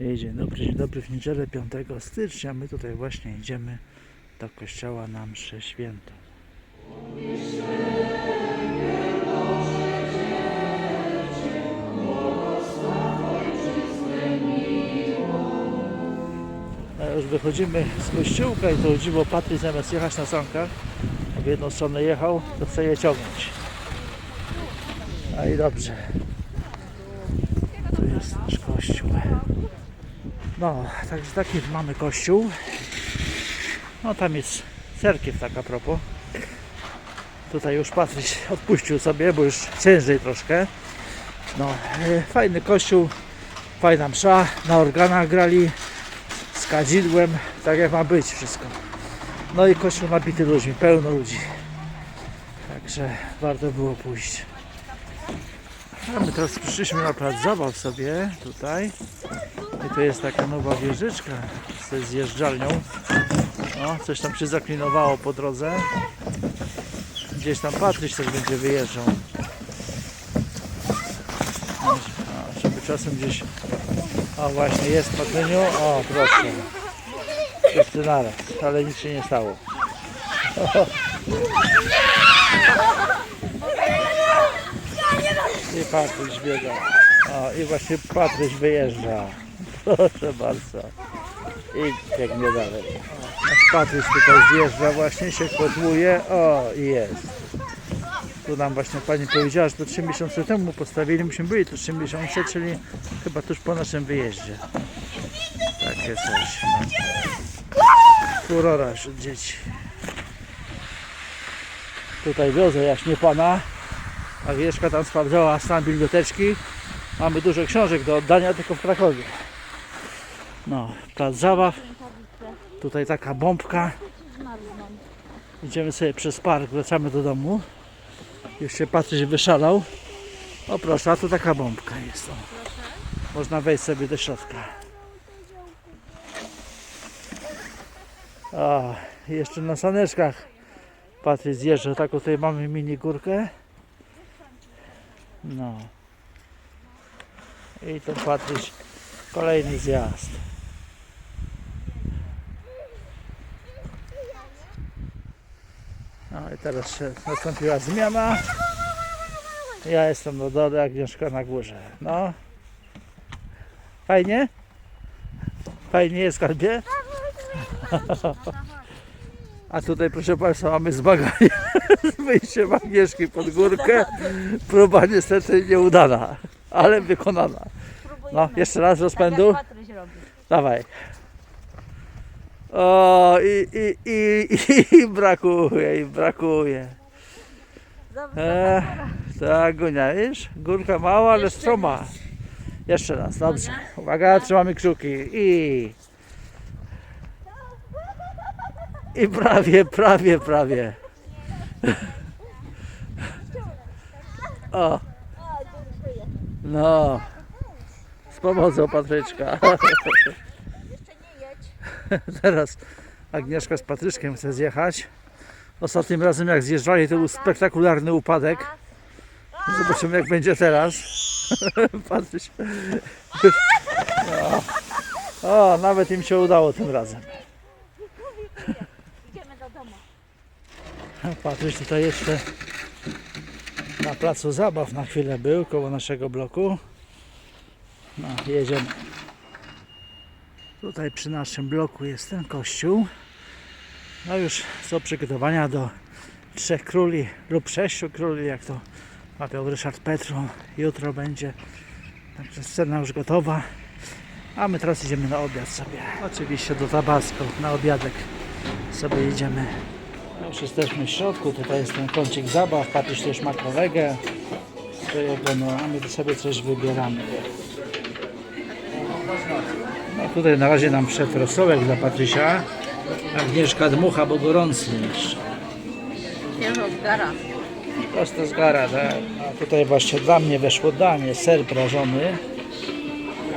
I Dzień dobry, dzień dobry w niedzielę 5 stycznia. My tutaj właśnie idziemy do kościoła na mszę świętą. A już wychodzimy z kościółka i to o dziwo Patryk zamiast jechać na sankach, w jedną stronę jechał, to chce je ciągnąć. A i dobrze. Tu jest nasz kościół. No, także taki mamy kościół. No tam jest cerkiew tak a propos. Tutaj już Patryś odpuścił sobie, bo już ciężej troszkę. No, e, fajny kościół, fajna msza, na organach grali z kadzidłem, tak jak ma być wszystko. No i kościół nabity ludźmi, pełno ludzi. Także warto było pójść. A my teraz przyszliśmy na plac zabaw sobie tutaj. I tu jest taka nowa wieżyczka ze zjeżdżalnią. No, coś tam się zaklinowało po drodze. Gdzieś tam Patryś też będzie wyjeżdżał. A, żeby czasem gdzieś... O właśnie, jest Patryniu. O, proszę. Wszyscy naraz, ale nic się nie stało. Patryś biega. O, i właśnie Patryś wyjeżdża. Proszę bardzo. I biegnie dalej. Nasz Patryś tutaj zjeżdża właśnie, się kotłuje. O, i jest. Tu nam właśnie pani powiedziała, że to 3 miesiące temu postawili, myśmy byli tu 3 miesiące, czyli chyba tuż po naszym wyjeździe. Takie coś. No. Furora wśród dzieci. Tutaj wiozę jaśnie pana. Agnieszka tam sprawdzała stan biblioteczki. Mamy dużo książek do oddania, tylko w Krakowie. No, plac zabaw. Tutaj taka bombka. Idziemy sobie przez park, wracamy do domu. Już się Patryś wyszalał. O proszę, a tu taka bombka jest. O. Można wejść sobie do środka. O, jeszcze na saneczkach Patryś zjeżdża. Tak tutaj mamy mini górkę. No. I tu Patryś kolejny zjazd. No i teraz się nastąpiła zmiana. Ja jestem na dole, Agnieszka na górze. No. Fajnie? Fajnie jest, skarbie? A tutaj proszę Państwa mamy zmaganie z wyjściem Agnieszki pod górkę. Próba niestety nieudana, ale wykonana. No, jeszcze raz rozpędu. Patryś robi. Dawaj. O, i, i, i, i, i brakuje, i brakuje. E, tak, Gunia, wiesz? Górka mała, ale stroma. Jeszcze raz, dobrze. Uwaga, trzymamy kciuki. I... I prawie, prawie, prawie. O. No. Z pomocą Patryczka. Teraz Agnieszka z Patryczkiem chce zjechać. Ostatnim razem jak zjeżdżali to był spektakularny upadek. Zobaczymy jak będzie teraz. Patryś. O, nawet im się udało tym razem. Idziemy do domu. Patryś tutaj jeszcze na placu zabaw na chwilę był, koło naszego bloku. No, jedziemy. Tutaj przy naszym bloku jest ten kościół. No już są przygotowania do trzech króli lub sześciu króli, jak to mawiał Ryszard Petru. Jutro będzie. Także scena już gotowa. A my teraz idziemy na obiad sobie. Oczywiście do Tabasco, na obiadek sobie idziemy. No Już jesteśmy w środku, tutaj jest ten kącik zabaw, Patryś też ma kolegę. To jego, no, a my sobie coś wybieramy. No tutaj na razie nam wszedł rosołek dla Patrysia. Agnieszka dmucha, bo gorący jeszcze. Świeżo z gara. Prosto z gara, tak? A tutaj właśnie dla mnie weszło danie, ser prażony.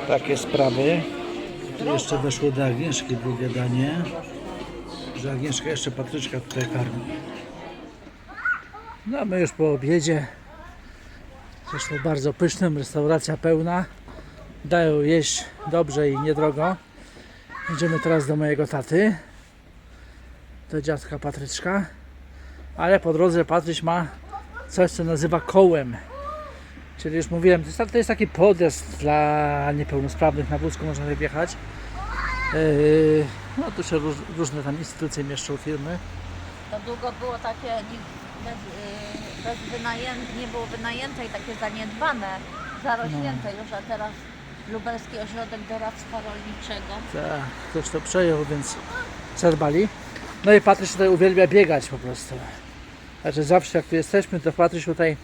Takie sprawy. Tu jeszcze weszło do Agnieszki drugie danie. Że Agnieszka jeszcze Patryczka tutaj karmi. No my już po obiedzie. Zresztą bardzo pysznym, restauracja pełna. dają jeść dobrze i niedrogo. Idziemy teraz do mojego taty, do dziadka Patryczka, ale po drodze Patryś ma coś, co nazywa kołem. Czyli już mówiłem, to jest, to jest taki podjazd dla niepełnosprawnych, na wózku można wjechać. Yy, no tu się róż, różne tam instytucje mieszczą, firmy. To długo było takie bez, y, bez nie było wynajęte i takie zaniedbane, zarośnięte No. już, a teraz Lubelski Ośrodek Doradztwa Rolniczego. Tak, ktoś to przejął, więc zadbali. No i Patryś tutaj uwielbia biegać po prostu. Także zawsze jak tu jesteśmy, to Patryś tutaj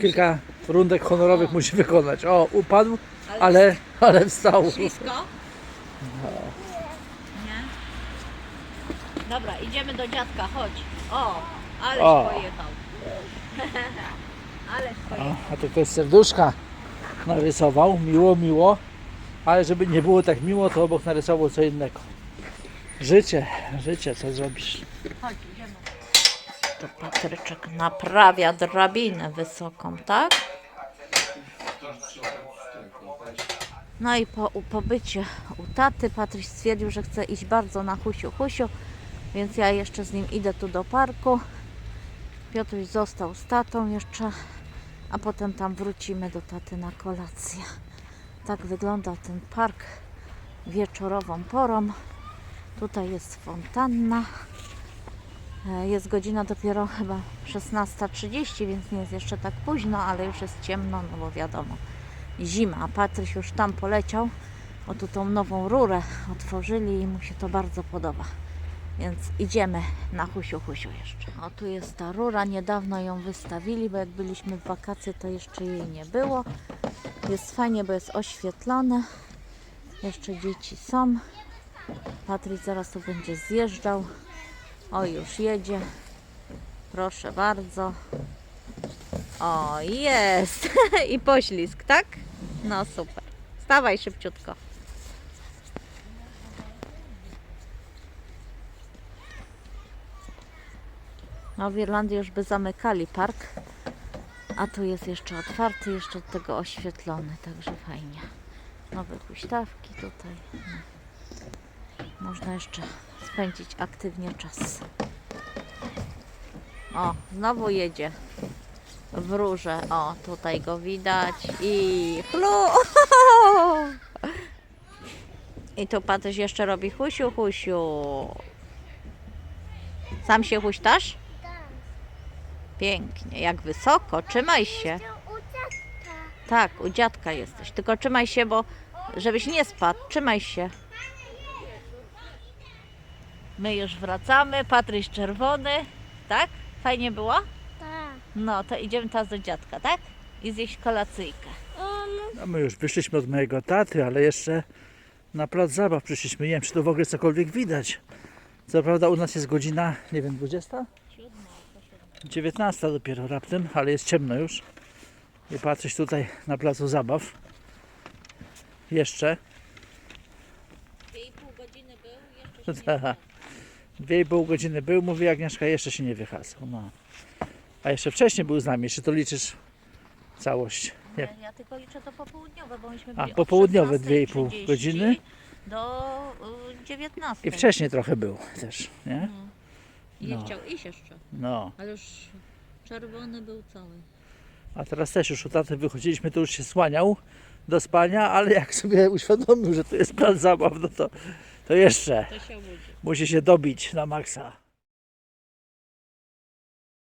kilka rundek honorowych musi wykonać. O, upadł, ale, ale wstał. Ślisko? Dobra, idziemy do dziadka, chodź. O, aleś O. pojechał. aleś O, pojechał. a tu ktoś serduszka narysował, miło, miło. Ale żeby nie było tak miło, to obok narysował co innego. Życie, życie, co zrobisz? Chodź, idziemy. To Patryczek naprawia drabinę wysoką, tak? No i po u pobycie u taty Patryś stwierdził, że chce iść bardzo na husiu husiu, więc ja jeszcze z nim idę tu do parku. Piotruś został z tatą jeszcze, a potem tam wrócimy do taty na kolację. Tak wygląda ten park wieczorową porą. Tutaj jest fontanna. E, Jest godzina dopiero chyba 16.30, więc nie jest jeszcze tak późno, ale już jest ciemno, no bo wiadomo, zima. Patryś już tam poleciał, o tu tą nową rurę otworzyli i mu się to bardzo podoba. Więc idziemy na husiu husiu jeszcze. O tu jest ta rura, niedawno ją wystawili, bo jak byliśmy w wakacje to jeszcze jej nie było. Jest fajnie, bo jest oświetlone. Jeszcze dzieci są. Patryś zaraz tu będzie zjeżdżał. O, już jedzie. Proszę bardzo. O, jest. I poślizg, tak? No super. Stawaj szybciutko. No w Irlandii już by zamykali park, a tu jest jeszcze otwarty, jeszcze od tego oświetlony, także fajnie. Nowe huśtawki tutaj. Można jeszcze spędzić aktywnie czas. O, znowu jedzie w rurze. O, tutaj go widać i chlu! I tu Patryś jeszcze robi husiu, husiu. Sam się huśtasz? Pięknie, jak wysoko. Trzymaj się. Tak, u dziadka jesteś. Tylko trzymaj się, bo żebyś nie spadł. Trzymaj się. My już wracamy. Patryś czerwony. Tak? Fajnie było? Tak. No, to idziemy teraz do dziadka, tak? I zjeść kolacyjkę. No my już wyszliśmy od mojego taty, ale jeszcze na plac zabaw przyszliśmy. Nie wiem, czy to w ogóle cokolwiek widać. Co prawda u nas jest godzina, nie wiem, 20? 19 dopiero raptem, ale jest ciemno już. I patrzeć tutaj na placu zabaw. Jeszcze. Dwie i pół godziny był, jeszcze. Dwie i pół godziny był, mówi Agnieszka, jeszcze się nie wychasał. No. A jeszcze wcześniej był z nami, czy to liczysz całość? Jak? Ja, tylko liczę to popołudniowe, bo myśmy A, byli od popołudniowe 16:30 2,5 godziny? Do y, 19. I wcześniej trochę był też, nie? I nie No. chciał iść jeszcze, No. ale już czerwony był cały. A teraz też już taty wychodziliśmy, to już się słaniał do spania, ale jak sobie uświadomił, że tu jest plac zabaw, no to, to jeszcze To się obudzi. musi się dobić na maksa.